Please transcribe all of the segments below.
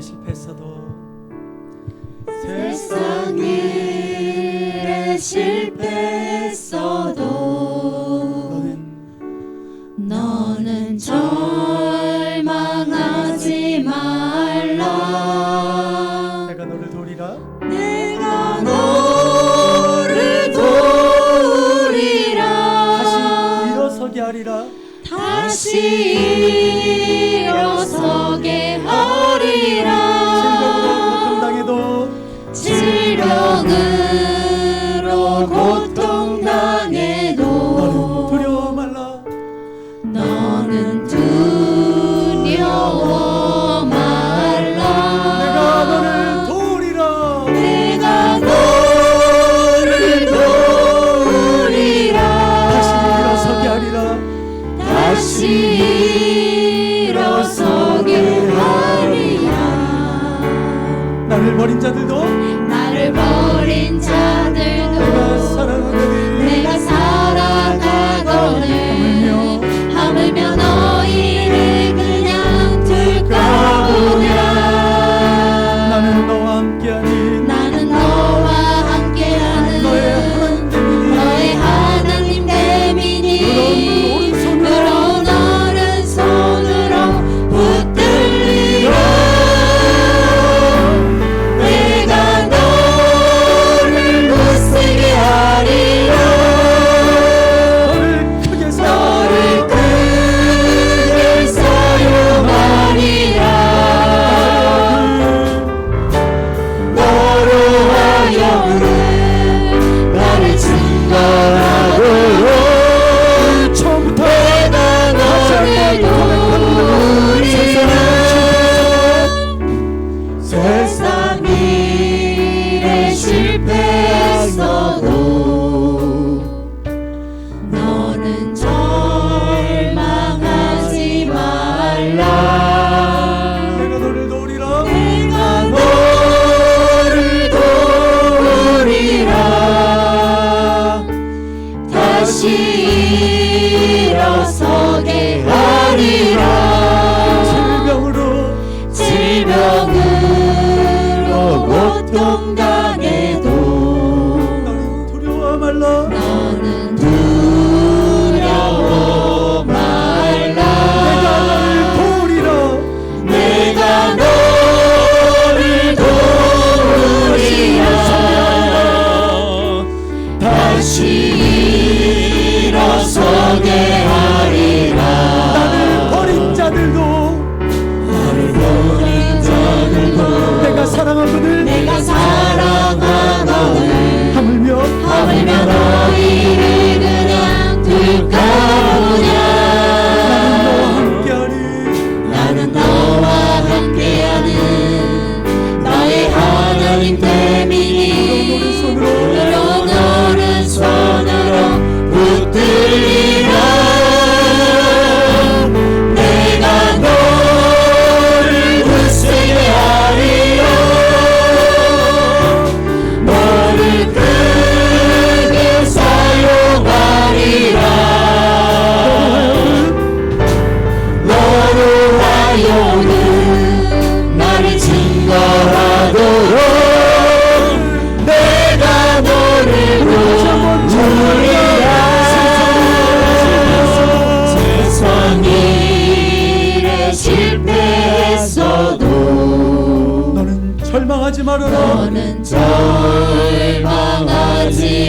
일에 실패했어도 세상 일에 실패.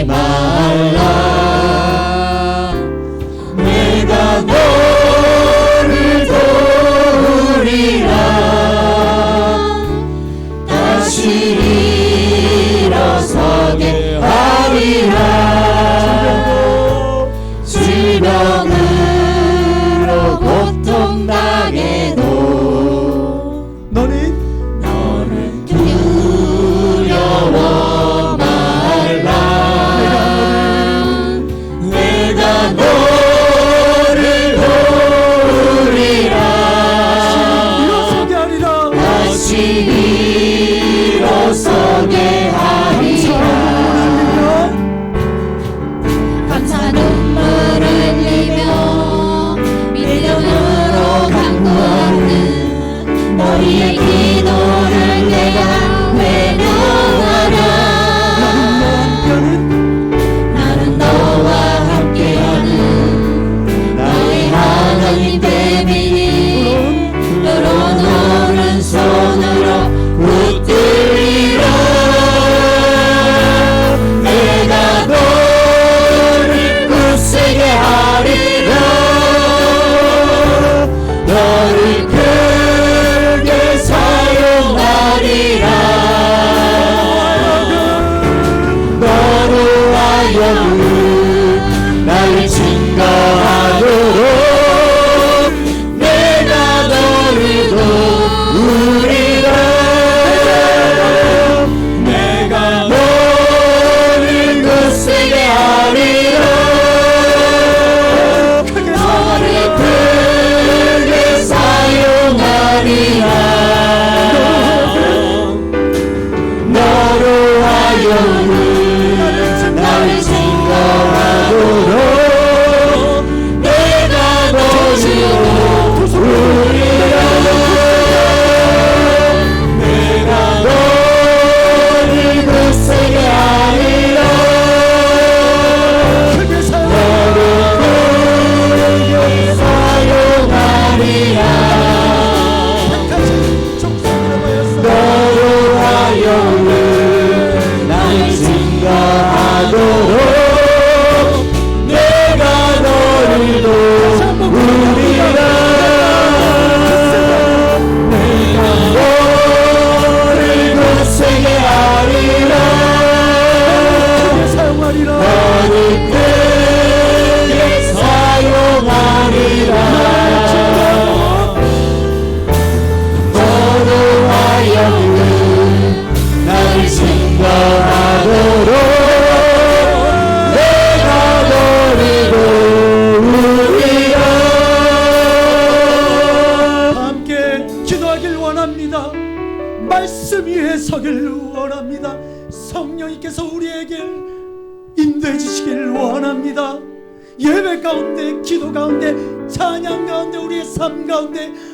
my life.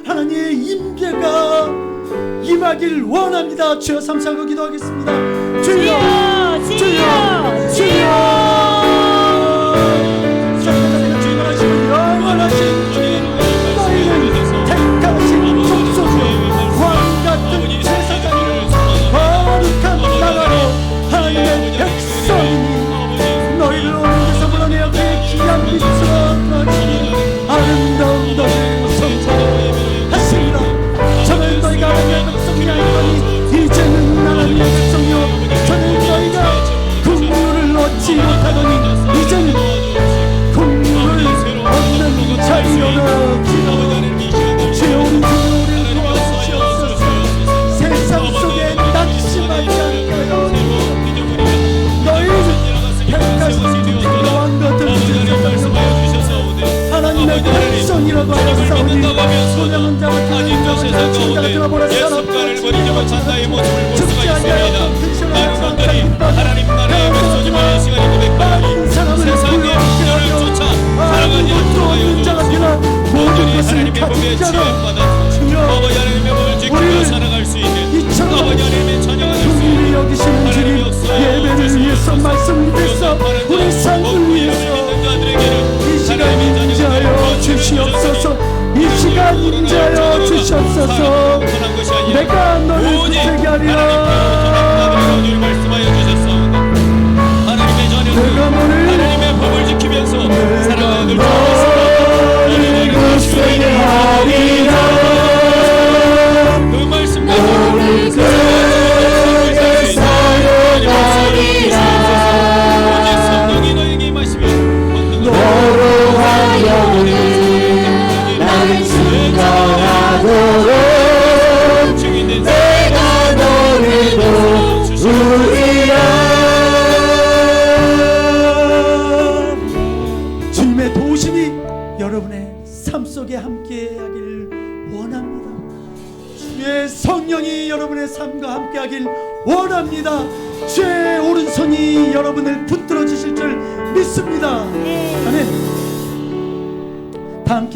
하나님의 임재가 임하길 원합니다. 주여 삼사고 기도하겠습니다. 주여 주여 주여, 주여.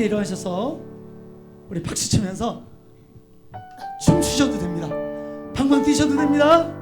함께 일어나셔서 우리 박수 치면서 춤추셔도 됩니다. 방방 뛰셔도 됩니다.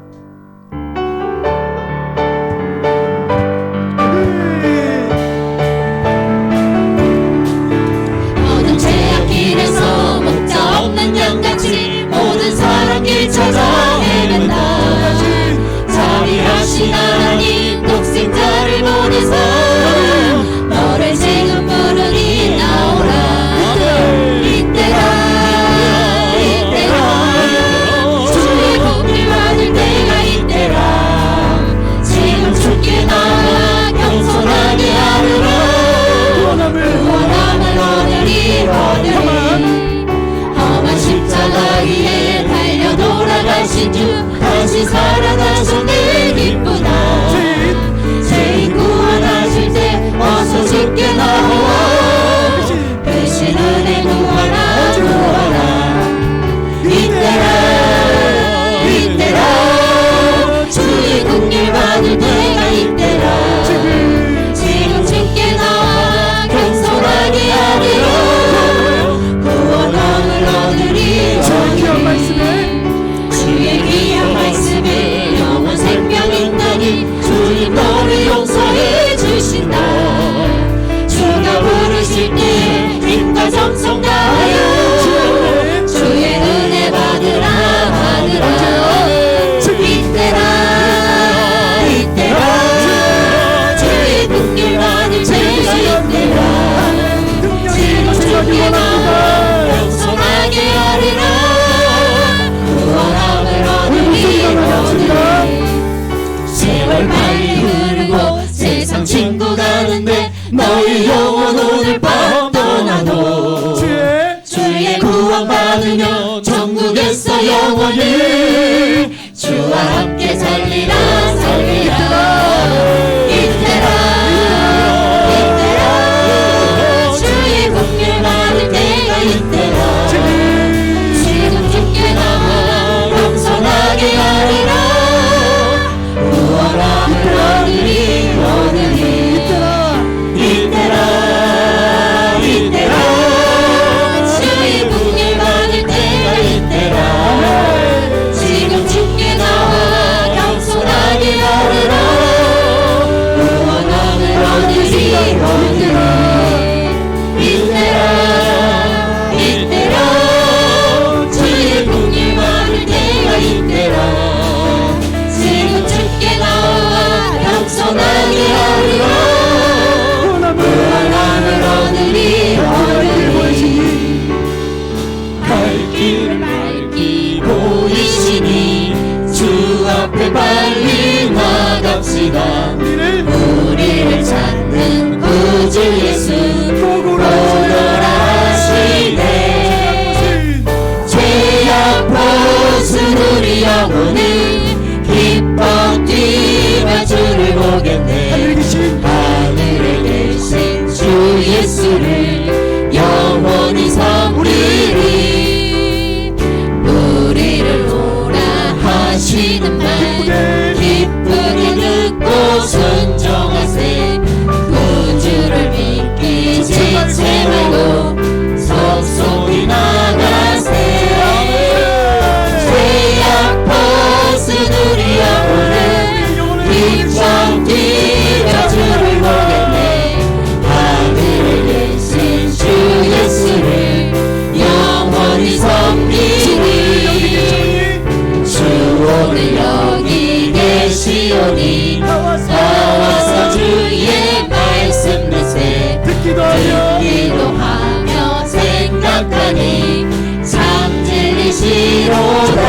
되시로다.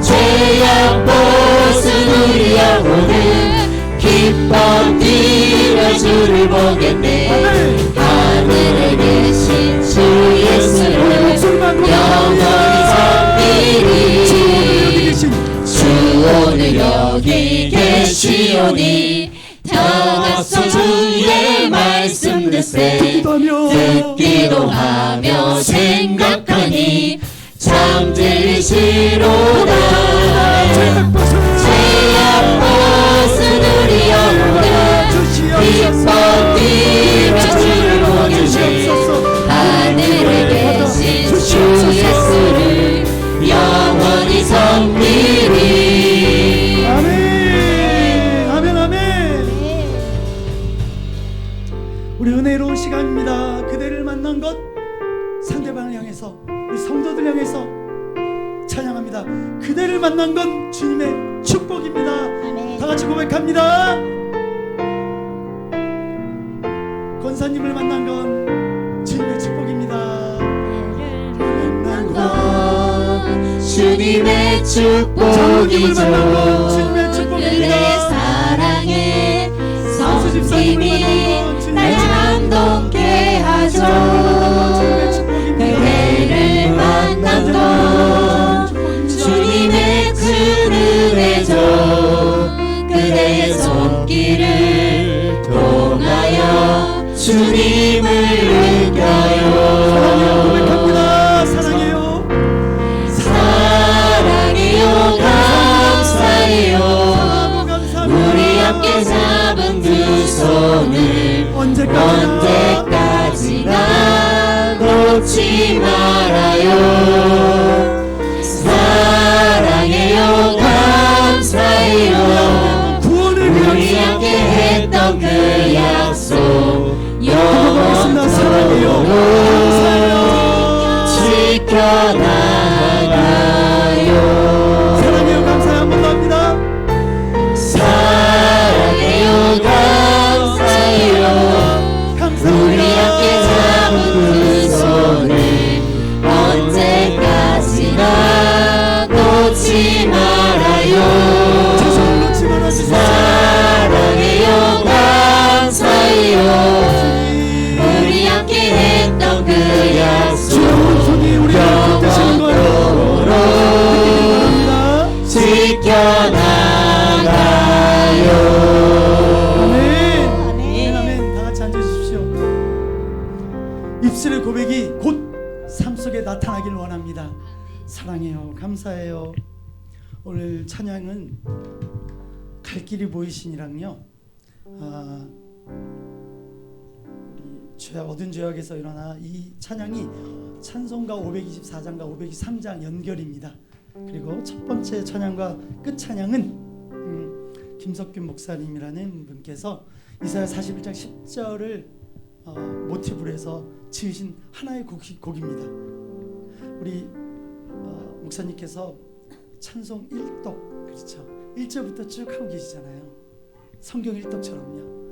죄악 벗은 우리 영혼은 기뻐 뛰며 주를 보겠네. 하늘에 계신 주 예수를 영원히 섬기리. 주 오늘 여기 계시오니 다 같이 주의 말씀 듣세. 듣기도 하며 생각하니 잠들시로다 만난 건 주님의 축복입니다. 다 같이 고백합니다. 권사님을 만난 건 주님의 축복입니다. 만난 건 주님의 축복이죠. 주님의 축복입니다. 사랑에 성수 집사님을 성김이 만난 건 주님의 날 감동케 하죠 주님을 느껴요 길이 보이시니랑요 아, 죄악 얻은 죄악에서 일어나 이 찬양이 찬송가 524장과 523장 연결입니다 그리고 첫 번째 찬양과 끝 찬양은 음, 김석균 목사님이라는 분께서 이사야 41장 10절을 어, 모티브로 해서 지으신 하나의 곡이, 곡입니다. 우리 어, 목사님께서 찬송 1독 그렇죠. 1절부터 쭉 하고 계시잖아요. 성경 1독처럼요.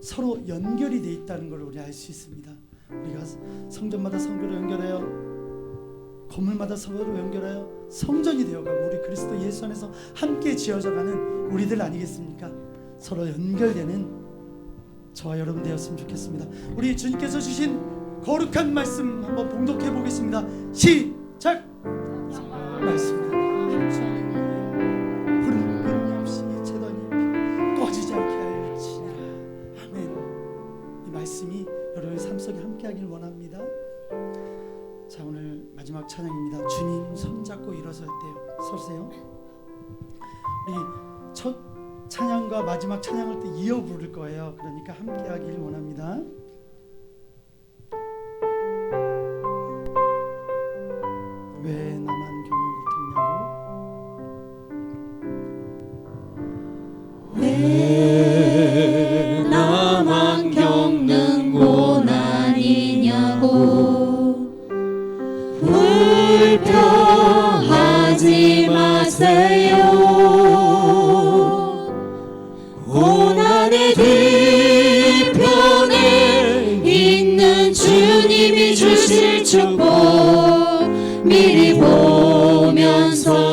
서로 연결이 돼 있다는 걸 우리 알 수 있습니다. 우리가 성전마다 성교로 연결해요. 건물마다 서로 연결하여 성전이 되어가고 우리 그리스도 예수 안에서 함께 지어져가는 우리들 아니겠습니까? 서로 연결되는 저와 여러분 되었으면 좋겠습니다. 우리 주님께서 주신 거룩한 말씀 한번 봉독해 보겠습니다. 시작. 말씀. 불은 이 말씀이 여러분의 삶 속에 함께하길 원합니다. 자 오늘 마지막 찬양입니다. 주님 손잡고 일어설 때요. 서세요. 우리 첫 찬양과 마지막 찬양을 또 이어 부를 거예요. 그러니까 함께하길 원합니다. 미리 보면서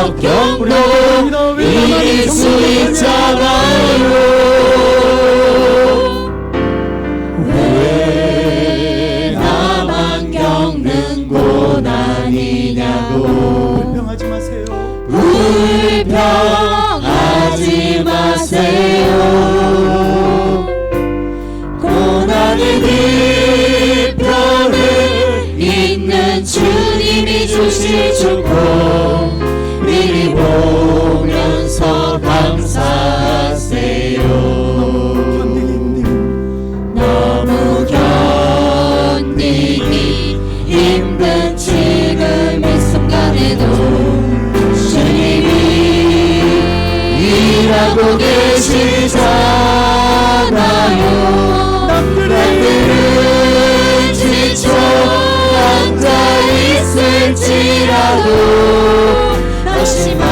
역경도 이길 수 있잖아요 왜 나만 겪는 고난이냐고. 불평하지 마세요. próxima.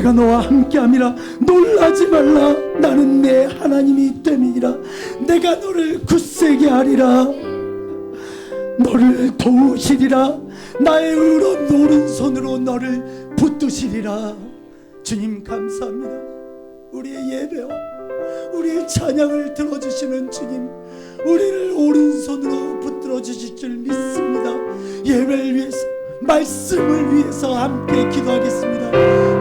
내가 너와 함께함이라 놀라지 말라. 나는 내 하나님이 됨이라. 내가 너를 굳세게 하리라. 너를 도우시리라. 나의 의로운 오른손으로 너를 붙드시리라. 주님 감사합니다. 우리의 예배와 우리의 찬양을 들어주시는 주님 우리를 오른손으로 붙들어 주실 줄 믿습니다 예배를 위해서 말씀을 위해서 함께 기도하겠습니다